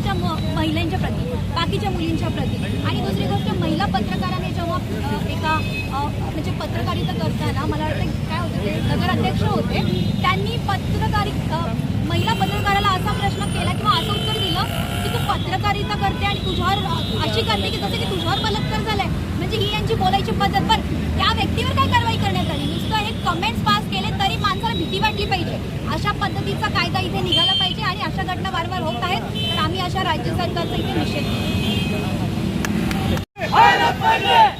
बाकीच्या महिलांच्या प्रती बाकीच्या मुलींच्या प्रती. आणि दुसरी गोष्ट महिला पत्रकाराने जेव्हा एका म्हणजे पत्रकारिता करताना मला वाटतं काय होतं ते नगराध्यक्ष होते त्यांनी पत्रकारि महिला पत्रकाराला असा प्रश्न केला किंवा असं उत्तर दिलं की तू पत्रकारिता करते आणि तुझ्यावर अशी करते की जसं की तुझ्यावर बलात्कार झालाय. म्हणजे ही यांची बोलायची पद्धत पण त्या व्यक्तीवर काय कारवाई करण्यात आली? नुसतं हे कमेंट्स पास वाटली पाहिजे. अशा पद्धतीचा कायदा इथे निघाला पाहिजे आणि अशा घटना वारंवार होत आहेत तर आम्ही अशा राज्य सरकारचा इथे निषेध करतो.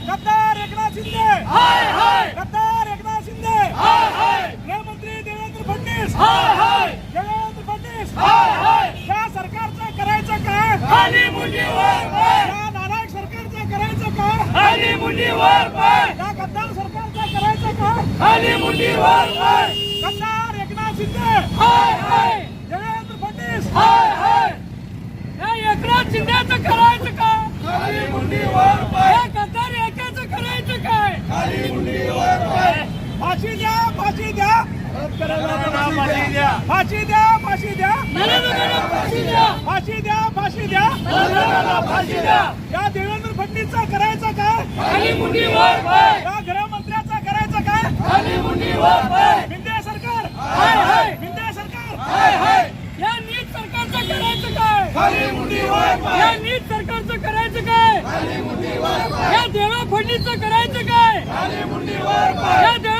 गद्दार एकनाथ फाशी द्या फाशी द्या फाशी द्या फाशी द्या या देवेंद्र फडणवीसचा करायचा काय या गृहमंत्र्याचा करायचा काय बिंदे सरकार बिंदे सरकार या नीट सरकारचं करायचं काय या नीट सरकारचं करायचं काय या देवा फडणीचं करायचं काय या देवा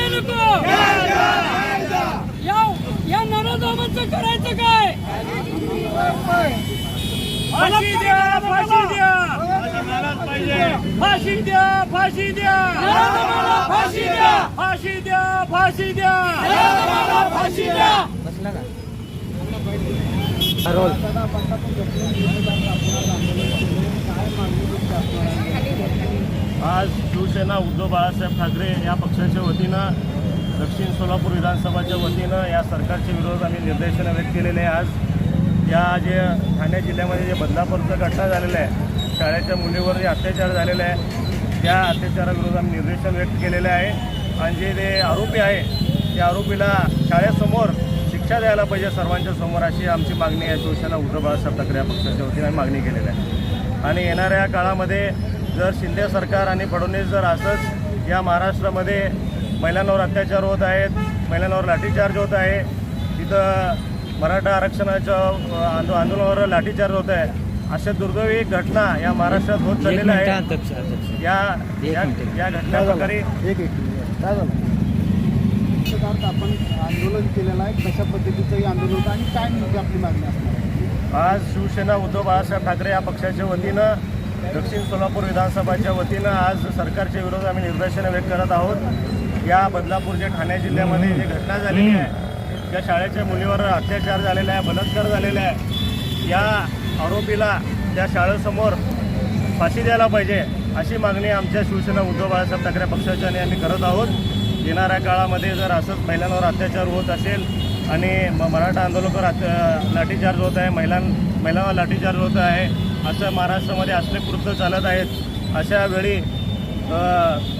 पैसे नको या या नराधमांचं करायचं काय? फाशी द्या फाशी द्या. फाशी द्या फाशी द्या. फाशी द्या. फाशी द्या फाशी द्या. फाशी द्या. आज शिवसेना उद्धव बाळासाहेब ठाकरे या पक्षाच्या वतीनं दक्षिण सोलापूर विधानसभाच्या वतीनं या सरकारच्या विरोधात आम्ही निर्देशनं व्यक्त केलेले आहे आज या जे ठाणे जिल्ह्यामध्ये जे बदलापूरचं घटना झालेलं आहे शाळेच्या मुलीवर जे अत्याचार झालेला आहे त्या अत्याचाराविरोधात आम्ही निर्देशन व्यक्त केलेलं आहे. आणि जे ते आरोपी आहे त्या आरोपीला शाळेसमोर शिक्षा द्यायला पाहिजे सर्वांच्या समोर अशी आमची मागणी आहे. शिवसेना उद्धव बाळासाहेब ठाकरे या पक्षाच्या वतीनं आम्ही मागणी केलेली आहे. आणि येणाऱ्या काळामध्ये जर शिंदे सरकार आणि फडणवीस जर असंच या महाराष्ट्रामध्ये महिलांवर अत्याचार होत आहेत महिलांवर लाठीचार्ज होत आहे तिथं मराठा आरक्षणाच्या आंदो आंदोलनावर लाठीचार्ज होत आहे अशा दुर्दैवी घटना या महाराष्ट्रात होत चाललेल्या आहेत. या या घटना प्रकारे एक आपण आंदोलन केलेलं आहे. कशा पद्धतीचं हे आंदोलन होतं आणि काय नेमकी आपली मागणी असणार आहे? आज शिवसेना उद्धव बाळासाहेब ठाकरे या पक्षाच्या वतीनं दक्षिण सोलापूर विधानसभाच्या वतीनं आज सरकारच्या विरोधात आम्ही निदर्शनं व्यक्त करत आहोत. या बदलापूरच्या ठाणे जिल्ह्यामध्ये जी घटना झालेली आहे त्या शाळेच्या मुलीवर अत्याचार झालेला आहे बलात्कार झालेला आहे या आरोपीला त्या शाळेसमोर फाशी द्यायला पाहिजे अशी मागणी आमच्या शिवसेना उद्धव बाळासाहेब ठाकरे पक्षाच्याने आम्ही करत आहोत. येणाऱ्या काळामध्ये जर असंच महिलांवर अत्याचार होत असेल आणि म मराठा आंदोलकावर अत्या- लाठीचार्ज होत आहे महिलां महिलांवर लाठीचार्ज होत आहे असं महाराष्ट्रामध्ये असले कृत्य चालत आहेत अशा वेळी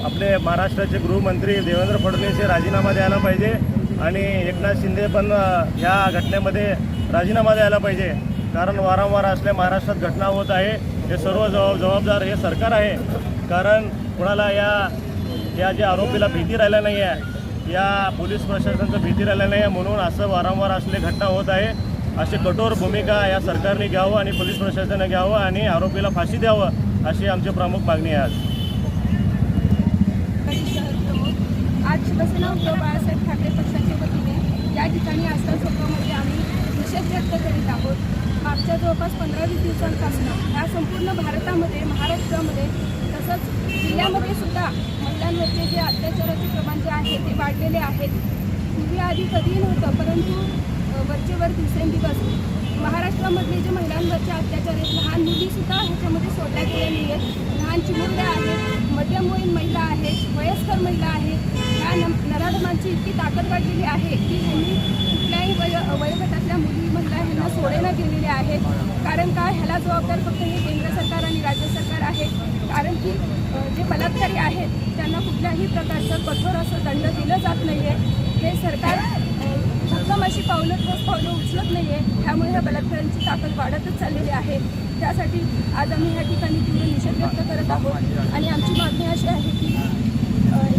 आपले महाराष्ट्राचे गृहमंत्री देवेंद्र फडणवीस हे राजीनामा द्यायला पाहिजे आणि एकनाथ शिंदे पण ह्या या घटनेमध्ये राजीनामा द्यायला पाहिजे. कारण वारंवार असल्या महाराष्ट्रात घटना होत आहे. हे सर्व जबाब जबाबदार हे सरकार आहे. कारण कुणाला या या ज्या आरोपीला भीती राहिल्या नाही आहे या पोलीस प्रशासनाचं भीती राहिल्या नाही आहे म्हणून असं वारंवार असले घटना होत आहे. अशी कठोर भूमिका या सरकारने घ्यावं आणि पोलीस प्रशासनाने घ्यावं आणि आरोपीला फाशी द्यावं अशी आमची प्रमुख मागणी आहे आज. आज शिवसेना उद्धव बाळासाहेब ठाकरे पक्षाच्या वतीने या ठिकाणी आस्था आम्ही निषेध व्यक्त करीत आहोत. मागच्या जवळपास पंधरा वीस दिवसांपासून या संपूर्ण भारतामध्ये महाराष्ट्रामध्ये तसंच जिल्ह्यामध्ये सुद्धा महिलांवरचे जे अत्याचाराचे प्रमाण जे आहे ते वाढलेले आहेत. पूर्वी आधी कधीही नव्हतं परंतु वरचेवर दिवसेंदिवस महाराष्ट्रामधले जे महिलांवरचे अत्याचार आहेत लहान मुलीसुद्धा ह्याच्यामध्ये सोडल्या गेल्या नाही आहेत लहान चिमुरड्या आहेत मध्यमवयीन महिला आहेत वयस्कर महिला आहेत. या न नराधमांची इतकी ताकद वाढलेली आहे की ह्यांनी कुठल्याही वय वयोगटातल्या मुली महिला ह्यांना सोडेला गेलेल्या आहेत. कारण का? ह्याला जबाबदार फक्त हे केंद्र सरकार आणि राज्य सरकार आहे कारण की जे बलात्कारी आहेत त्यांना कुठल्याही प्रकारचं कठोर असं दंड दिलं जात नाही आहे हे सरकार एकदम अशी पावलं ठोस पावलं उचलत नाही आहे त्यामुळे ह्या बलात्कारांची ताकद वाढतच चाललेली आहे. त्यासाठी आज आम्ही ह्या ठिकाणी तीव्र निषेध व्यक्त करत आहोत. आणि आमची मागणी अशी आहे की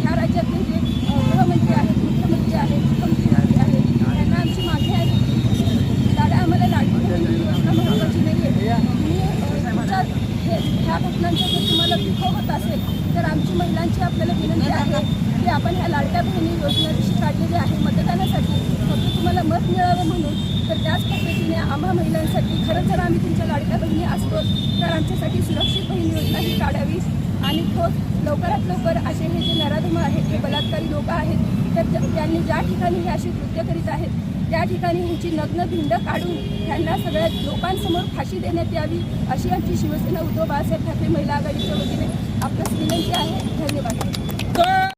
ह्या राज्यातले जे गृहमंत्री आहेत मुख्यमंत्री आहेत मुख्यमंत्री आहेत त्यांना आमची मागणी आहे की दादा आम्हाला लाडकी बहीण योजना महत्त्वाची नाही आहे तुम्ही अ, तुमच्या हे ह्या घटनांचं जर तुम्हाला दुःख होत असेल तर आमची महिलांची आपल्याला विनंती आहे की आपण ह्या लाडक्या बहिणी योजना जशी काढलेली आहे मतदानासाठी फक्त साथ मिळावं म्हणून तर त्याच पद्धतीने आम्हा महिलांसाठी खरंच जर आम्ही तुमच्या लाडक्या बहिणी असतो तर आमच्यासाठी सुरक्षित बहीण योजना ही काढावी. आणि ठोस लवकरात लवकर असे हे जे नराधम आहेत हे बलात्कारी लोक आहेत तर त्यांनी ज्या ठिकाणी हे अशी कृत्य करीत आहेत त्या ठिकाणी ह्यांची नग्न भिंड काढून त्यांना सगळ्या लोकांसमोर फाशी देण्यात यावी अशी आमची शिवसेना उद्धव बाळासाहेब ठाकरे महिला आघाडीच्या वतीने आपलं विनंती आहे. धन्यवाद.